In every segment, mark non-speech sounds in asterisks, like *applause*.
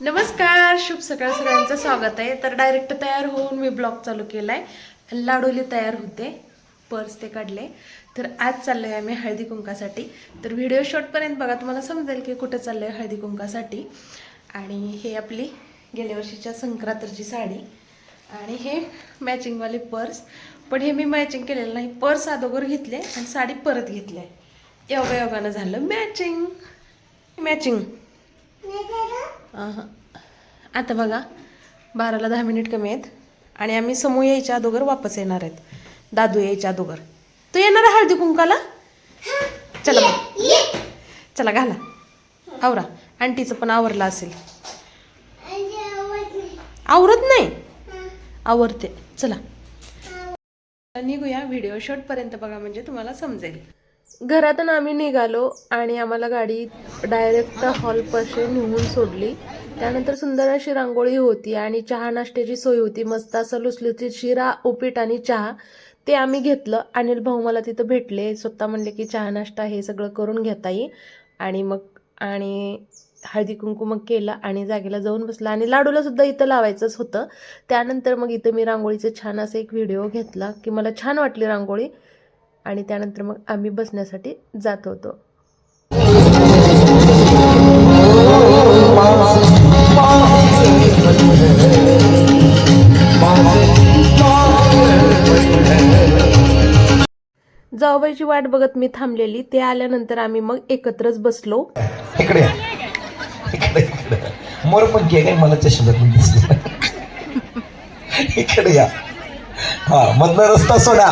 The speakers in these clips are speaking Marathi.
नमस्कार शुभ सकाळ सगळ्यांचं स्वागत आहे. तर डायरेक्ट तयार होऊन मी ब्लॉग चालू केलाय. लाडोली तयार होते पर्स ते काढले. तर आज चाललोय आम्ही हळदी कुंकासाठी. तर व्हिडिओ शॉर्टपर्यंत बघा तुम्हाला समजेल की कुठं चाललोय हळदी कुंकासाठी. आणि हे आपली गेल्या वर्षीच्या संक्रांतीची साडी आणि हे मॅचिंगवाले पर्स. पण हे मी मॅचिंग केलेलं नाही पर्स अगोदर घेतले आणि साडी परत घेतली आहे. योगा योगानं झालं मॅचिंग मॅचिंग आता बघा बाराला दहा मिनिट कमी आहेत आणि आम्ही समूह यायच्या अगोदर वापस येणार आहेत. दादू यायच्या अगोदर. तू येणार आहे हळदी कुंकाला? चला मग चला घाला. आवरा. आंटीचं पण आवरलं असेल. आवरत नाही? आवरते. चला. निघूया. व्हिडिओ शॉर्टपर्यंत बघा म्हणजे तुम्हाला समजेल. घरातून आम्ही निघालो आणि आम्हाला गाडी डायरेक्ट हॉलपाशी नेऊन सोडली. त्यानंतर सुंदर अशी रांगोळी होती आणि चहा नाश्त्याची सोय होती. मस्त असं लुसलुसीत शिरा उपीट आणि चहा ते आम्ही घेतलं. अनिल भाऊ मला तिथं भेटले. स्वतः म्हणले की चहा नाश्ता हे सगळं करून घेता येईल आणि मग आणि हळदी कुंकू मग केलं आणि जागेला जाऊन बसला. आणि लाडूला सुद्धा इथं लावायचंच होतं. त्यानंतर मग इथं मी रांगोळीचं छान असं एक व्हिडिओ घेतला की मला छान वाटली रांगोळी. आणि त्यानंतर मग आम्ही बसण्यासाठी जात होतो. जाऊबाईची वाट बघत मी थांबलेली. ते आल्यानंतर आम्ही मग एकत्रच बसलो. इकडे मोर पण घे काय? मला चष्म्यात दिसलं इकडे या. हा मधला रस्ता सोडा.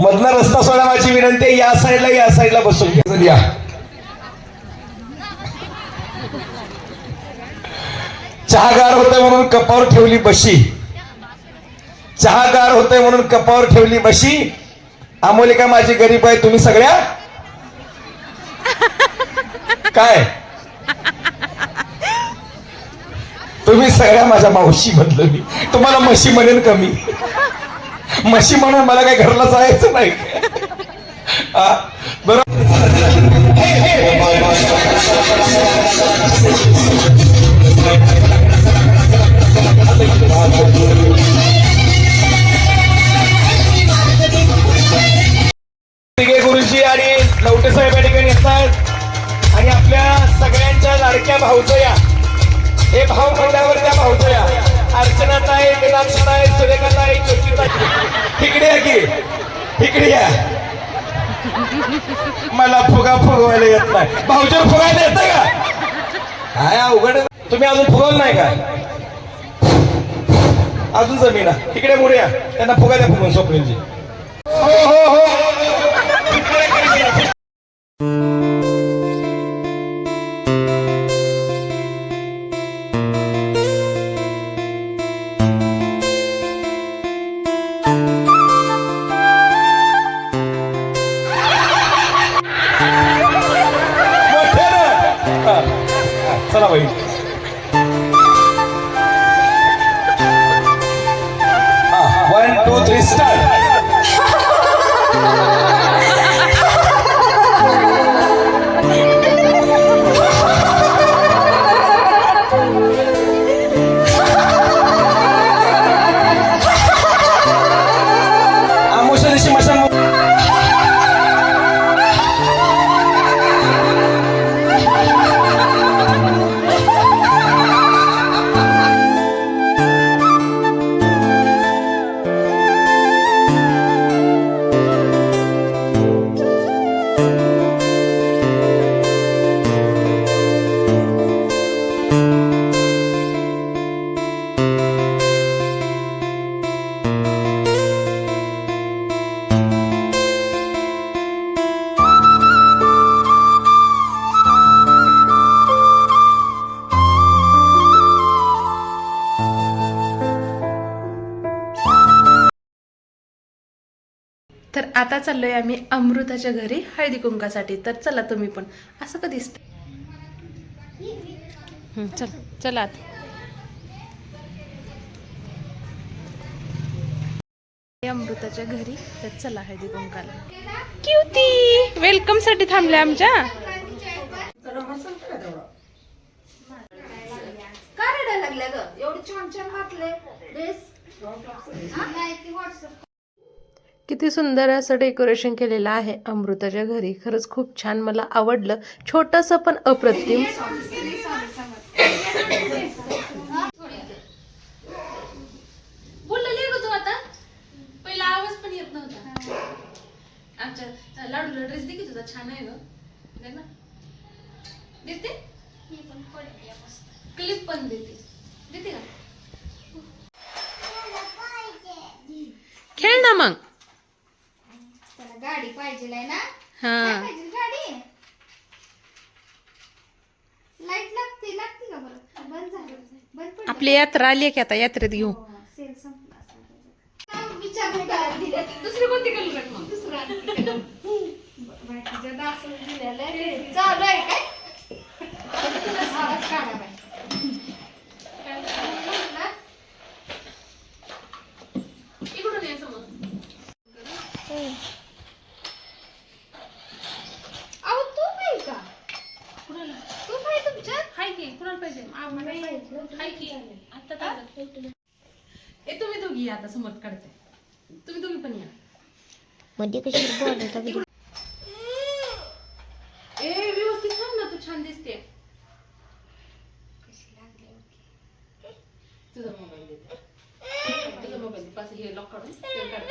मधनं रस्ता सोडा माझी विनंती आहे. या साईडला या साईडला बसून घ्या. या. चहागार होते म्हणून कपावर ठेवली बशी. चहागार होते म्हणून कपावर ठेवली बशी. अमोलिका माझी गरीब आहे तुम्ही सगळ्या? काय? तुम्ही सगळ्या माझ्या मावशी म्हटलं मी. तुम्हाला म्हशी म्हणेन कमी म्हशी म्हणून मला काय घरला जायचं नाही. बरोबर अर्चनाताई मीनाक्षताई सुरेखाताई ज्योतिताई. इकडे या की. इकडे या. मला फुगा फुगवायला येत नाही. भाऊजर फुगायला येत का? काय अवघड आहे. तुम्ही अजून फुगवलं नाही का? अजून जमीन आहे. इकडे मुळे या. त्यांना फुगा द्या फुगून स्वप्नीलजी. हो हो हो. तर आता चाललोय आम्ही अमृताच्या घरी हळदी कुंकासाठी. तर चला तुम्ही पण. असं का दिसत चल चला आता. अमृताच्या घरी तर चला हळदी कुंकाला. क्युती वेलकमसाठी थांबले आमच्या. ग? एवढे छान छान घातले ड्रेस किती सुंदर असं डेकोरेशन केलेलं आहे. अमृताच्या घरी खरंच खूप छान मला आवडलं. छोटंसं पण अप्रतिम. बोललेली ग तू आता. पहिला आवाज पण येत नव्हता. आमच्या लाडूला ड्रेस दे की तुझा. छान आहे ग. दे ना. देते? क्लिप पण देते. देते का? खेळ ना मग. पाहिजे ना? हा. पाहिजे गाडी? लाइट लागते लागते का बरं? बंद झालं. बंद पडलं. आपली यात्रा आली आहे की आता यात्रेत घेऊ? सेल संपला असेल. विचार नाही करायला दिले दुसरी कोणती कलर आहे मग? दुसरं आणखी केलं. बरं, बाकीच्या दासून दिलेलं आहे. चालू आहे काय? *laughs* तुला बाई. काय म्हणलं? इकडून यायचं मग अहो तू नाही का कुणाला तू नाही तुमच्यात हाय की कुणाला पाहिजे आम्हाला पाहिजे. हाय की आता काय तुम्ही आता समोर काढते. तुम्ही दोघी पण या. मध्ये कशी ए व्यवस्थित थांब ना तू छान दिसते. तुझा मोबाईल तुझा मोबाईल दे. पास हे लॉक काढून ते काढ.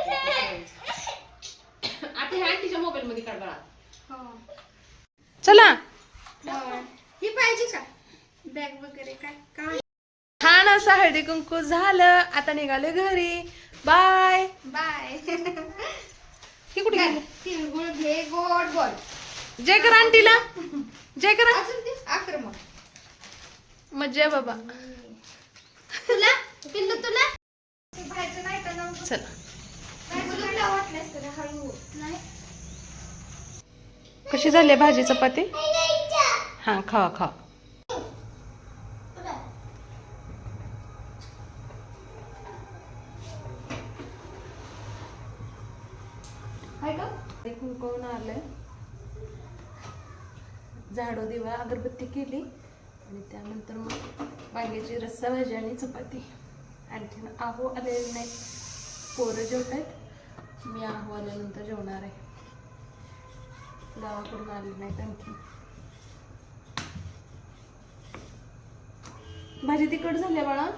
आता हे आंटीच्या मोबाईल मध्ये काढ बाळा. हो. चला. हो. ही पाहिजे का? बॅग वगैरे काय? काय? छान असं हळदी कुंकू झालं. आता निघाले घरी. बाय बाय ही कुठे गेली? तिळगुळ घे गोड गोड जय कर आंटीला. जय करा अजून ते आक्रमक मज्जा आहे बाबा. तुला? पिल्लू तुला? ते बाहेरचं नाही का जाऊन चला. तुला वाटलंस तर हळू. नाही. कशी झाली भाजी चपाती? हा खा खा आहे का? कुंकवून आलंय? झाडो दिवा अगरबत्ती केली. आणि त्यानंतर मग वांग्याची रस्सा भाजी आणि चपाती. आणखीन आहो आलेले नाही पोरं जेवत आहेत मी आहो आल्यानंतर जेवणार आहे. गावाकडून आले नाहीत आणखी भाजी तिखट झाली बाळा?